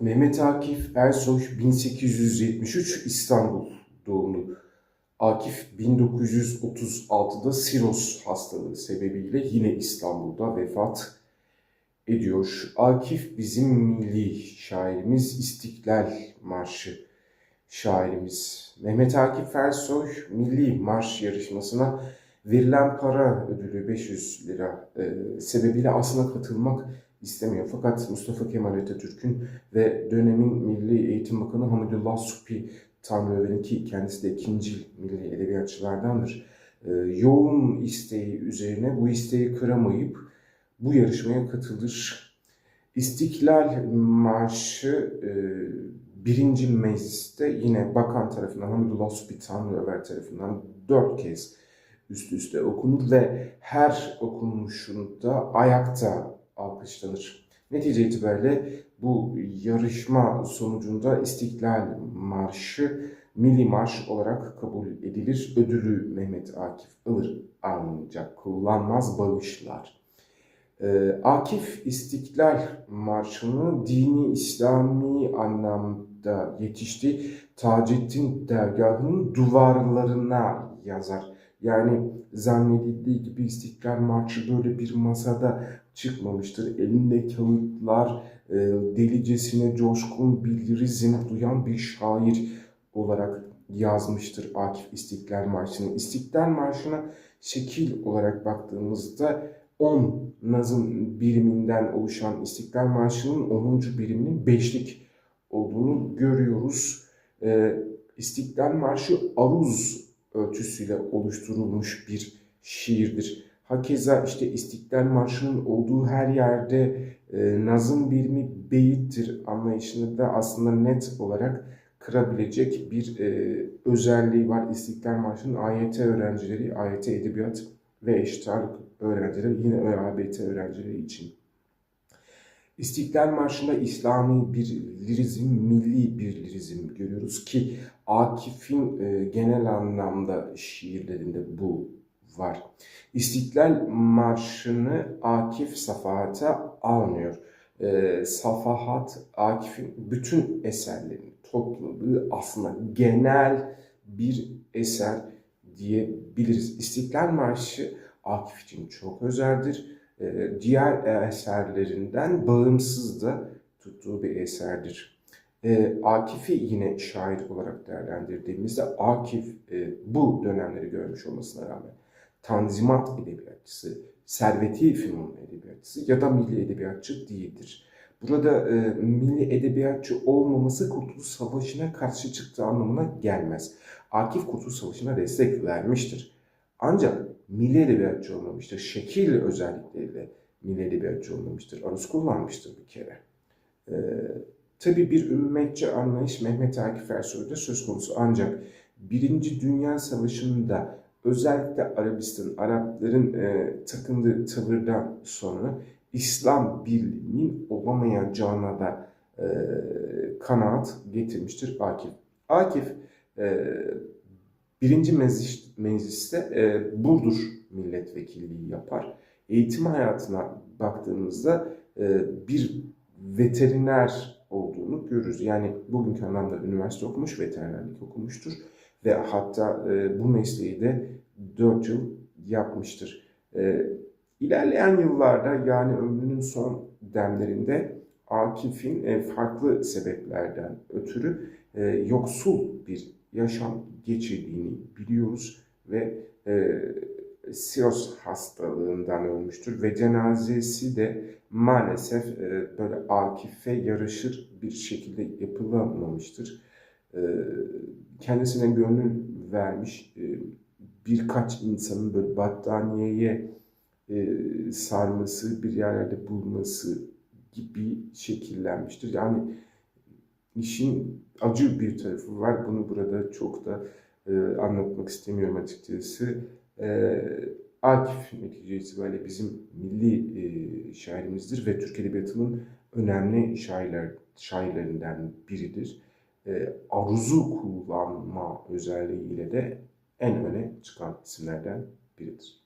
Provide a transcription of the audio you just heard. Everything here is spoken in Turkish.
Mehmet Akif Ersoy 1873 İstanbul doğumlu. Akif 1936'da siroz hastalığı sebebiyle yine İstanbul'da vefat ediyor. Akif bizim milli şairimiz, İstiklal Marşı şairimiz. Mehmet Akif Ersoy Milli Marş yarışmasına verilen para ödülü 500 lira e, sebebiyle aslında katılmak istemiyor. Fakat Mustafa Kemal Atatürk'ün ve dönemin Milli Eğitim Bakanı Hamidullah Supi Tanrıören'in ki kendisi de ikinci milli edebiyatçılardandır. E, yoğun isteği üzerine bu isteği kıramayıp bu yarışmaya katılır. İstiklal Marşı e, birinci mecliste yine bakan tarafından Hamidullah Supi Tanrıöver tarafından dört kez üst üste okunur ve her okunuşunda ayakta alkışlanır. Netice itibariyle bu yarışma sonucunda İstiklal Marşı Milli Marş olarak kabul edilir. Ödülü Mehmet Akif alır ancak kullanmaz bağışlar. Ee, Akif İstiklal Marşı'nı dini İslami anlamda yetişti. Taceddin dergahının duvarlarına yazar. Yani zannedildiği gibi İstiklal Marşı böyle bir masada çıkmamıştır. Elinde kağıtlar, e, delicesine coşkun bir lirizm duyan bir şair olarak yazmıştır Akif İstiklal Marşı'nı. İstiklal Marşı'na şekil olarak baktığımızda 10 nazım biriminden oluşan İstiklal Marşı'nın 10. biriminin beşlik olduğunu görüyoruz. Ee, İstiklal Marşı aruz ölçüsüyle oluşturulmuş bir şiirdir. Hakeza işte İstiklal Marşı'nın olduğu her yerde e, nazım birimi beyittir anlayışını da aslında net olarak kırabilecek bir e, özelliği var. İstiklal Marşı'nın AYT öğrencileri, AYT Edebiyat ve Eşit Ağırlık öğrencileri, yine ÖABT öğrencileri için. İstiklal Marşı'nda İslami bir lirizm, milli bir lirizm görüyoruz ki Akif'in e, genel anlamda şiirlerinde bu var. İstiklal Marşı'nı Akif safahata almıyor. E, safahat Akif'in bütün eserlerini topladığı aslında genel bir eser diyebiliriz. İstiklal Marşı Akif için çok özeldir. Ee, diğer eserlerinden bağımsız da tuttuğu bir eserdir. Ee, Akif'i yine şair olarak değerlendirdiğimizde Akif e, bu dönemleri görmüş olmasına rağmen Tanzimat edebiyatçısı, Serveti Fünun edebiyatçısı ya da milli edebiyatçı değildir. Burada e, milli edebiyatçı olmaması Kurtuluş Savaşı'na karşı çıktığı anlamına gelmez. Akif Kurtuluş Savaşı'na destek vermiştir. Ancak milli edebiyatçı olmamıştır. Şekil özellikleriyle milli edebiyatçı olmamıştır. Aruz kullanmıştır bir kere. Ee, tabii bir ümmetçi anlayış Mehmet Akif Ersoy'da söz konusu. Ancak Birinci Dünya Savaşı'nda özellikle Arabistan, Arapların e, takındığı tavırdan sonra İslam birliğinin olamayacağına da e, kanaat getirmiştir Akif. Akif e, birinci meclis, mecliste e, Burdur milletvekilliği yapar. Eğitim hayatına baktığımızda e, bir veteriner olduğunu görürüz. Yani bugünkü anlamda üniversite okumuş, veterinerlik okumuştur. Ve hatta e, bu mesleği de 4 yıl yapmıştır. E, ilerleyen yıllarda yani ömrünün son demlerinde Akif'in e, farklı sebeplerden ötürü e, yoksul bir yaşam geçirdiğini biliyoruz ve e, siroz hastalığından ölmüştür ve cenazesi de maalesef e, böyle Akif'e yaraşır bir şekilde yapılamamıştır. E, kendisine gönül vermiş e, birkaç insanın böyle battaniyeye e, sarması, bir yerlerde bulması gibi şekillenmiştir. Yani işin acı bir tarafı var. Bunu burada çok da e, anlatmak istemiyorum açıkçası. E, Akif netice itibariyle bizim milli e, şairimizdir ve Türk Edebiyatı'nın önemli şairler şairlerinden biridir. E, aruzu kullanma özelliğiyle de en öne çıkan isimlerden biridir.